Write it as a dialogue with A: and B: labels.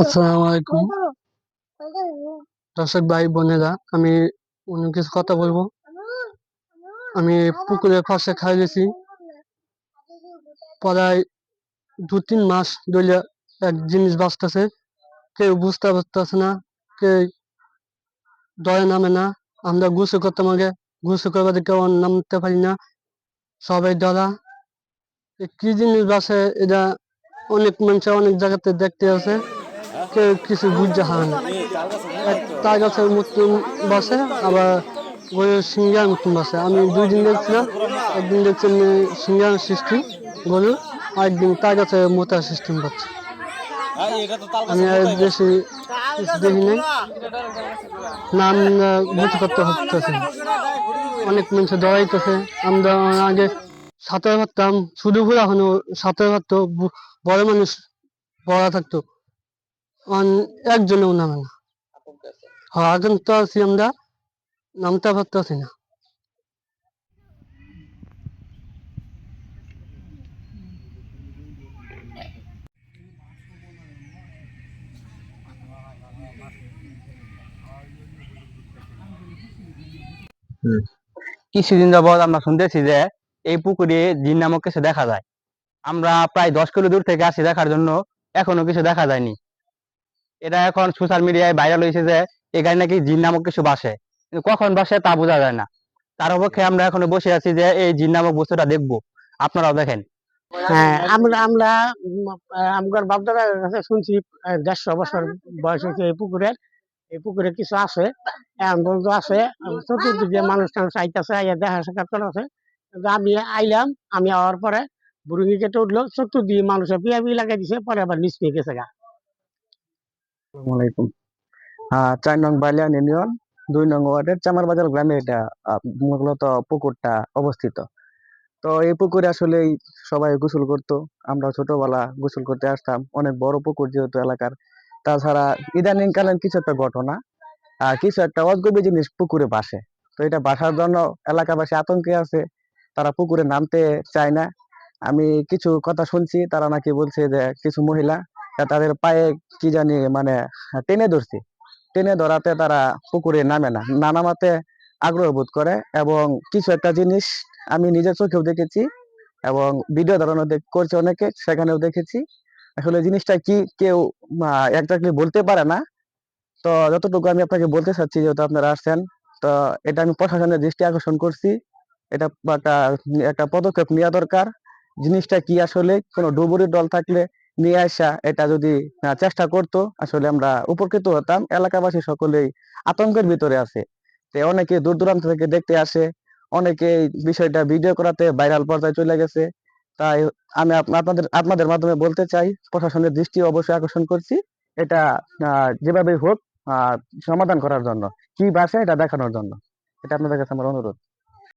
A: আসসালামু আলাইকুম দর্শক ভাই বোনেরা আমি অন্য কিছু কথা বলব। আমি পুকুরের পাশে খাই গেছি প্রায় দু তিন মাস ধরে এক জিনিস বাঁচতেছে। কেউ বুঝতে পারতেছে না কেউ দয়ে নামে না। আমরা গুছু করতাম আগে গুছু করবার কেউ নামতে পারি না। সবাই ডরা কি জিনিস বাসে এটা অনেক মানুষ অনেক জায়গাতে দেখতে আছে কেউ কিছু বুঝতে হয় না। তার গাছের মতন বসে, আবার গরুর সিঙ্গার মতন বসে। আমি দুই দিন দেখছিলাম, একদিন দেখছি এমনি সিঙ্গার সিস্টেম গরু আরেকদিন তার গাছে মোটার সিস্টেম পাচ্ছে। আমি আর বেশি কিছু দেখি নাই। নাম বুঝতে করতে হচ্ছে। অনেক মানুষ দৌড়াইতেছে। আমরা আগে সাঁতার পারতাম শুধু ঘুরা হলো সাঁতার পারতো বড় মানুষ পড়া থাকতো। একজনেও নামে না। হ্যাঁ তো আছি আমরা, নামতে পারতেছি না।
B: কিছুদিন যাবৎ আমরা শুনতেছি যে, এই পুকুরে জিন নামক কিছু দেখা যায়। আমরা প্রায় দশ কিলো দূর থেকে আসি দেখার জন্য, এখনও কিছু দেখা যায়নি। এটা এখন সোশ্যাল মিডিয়ায় ভাইরাল হয়েছে যে, এখানে নাকি জিন নামক কিছু বাসে। কিন্তু কখন বাসে তা বোঝা যায় না। তার অপেক্ষায় আমরা এখনও বসে আছি যে, এই জিন নামক বস্তুটা দেখব। আপনারাও দেখেন।
C: হ্যাঁ আমরা বয়স হয়েছে এই এই পুকুরে কিছু আছে চতুর্দিকে মানুষ আমি আইলাম, আমি আওয়ার পরে বুড়ি কেটে উঠল, চতুর্দিকে মানুষের পিয়া পিয়া লাগাই দিছে, পরে আবার নিচ নিয়ে গেছে গা।
D: চার নং ইউনিয়ন দুই নং ওয়ার্ডের চামারবাজার গ্রামে এটা মূলত পুকুরটা অবস্থিত। তো এই পুকুরে আসলে সবাই গোসল করতো। আমরা ছোটবেলা গোসল করতে আসতাম। অনেক বড় পুকুর যেহেতু এলাকার। তাছাড়া ইদানিং কালীন কিছু একটা ঘটনা আহ, কিছু একটা অদ্ভুত জিনিস পুকুরে বাসে তো এটা বাসার জন্য এলাকাবাসী আতঙ্কে আছে। তারা পুকুরে নামতে চায় না। আমি কিছু কথা শুনছি। তারা নাকি বলছে যে কিছু মহিলা তাদের পায়ে কি জানি মানে টেনে ধরছে। টেনে ধরাতে তারা পুকুরে নামে না। না নামাতে আগ্রহ বোধ করে এবং কিছু একটা জিনিস আমি নিজের চোখেও দেখেছি এবং ভিডিও ধারণা করছে অনেকে, সেখানেও দেখেছি। আসলে জিনিসটা কি কেউ একজাক্টলি বলতে পারে না। তো যতটুকু আমি আপনাকে বলতে চাচ্ছি, যেহেতু আপনারা আসছেন, তো এটা আমি প্রশাসনের দৃষ্টি আকর্ষণ করছি। এটা একটা একটা পদক্ষেপ নেওয়া দরকার। জিনিসটা কি আসলে কোনো ডুবুরি দল থাকলে নিয়ে আসা, এটা যদি চেষ্টা করতো, আসলে আমরা উপকৃত হতাম। এলাকাবাসী সকলেই আতঙ্কের ভিতরে আছে। অনেকে দূর দূরান্ত থেকে দেখতে আসে অনেকে এই বিষয়টা ভিডিও করাতে ভাইরাল পর্যায়ে চলে গেছে। তাই আমি আপ- আপনাদের আপনাদের মাধ্যমে বলতে চাই, প্রশাসনের দৃষ্টি অবশ্যই আকর্ষণ করছি। এটা যেভাবে হোক সমাধান করার জন্য, কি ভাষা এটা দেখানোর জন্য। এটা আপনাদের কাছে আমার অনুরোধ।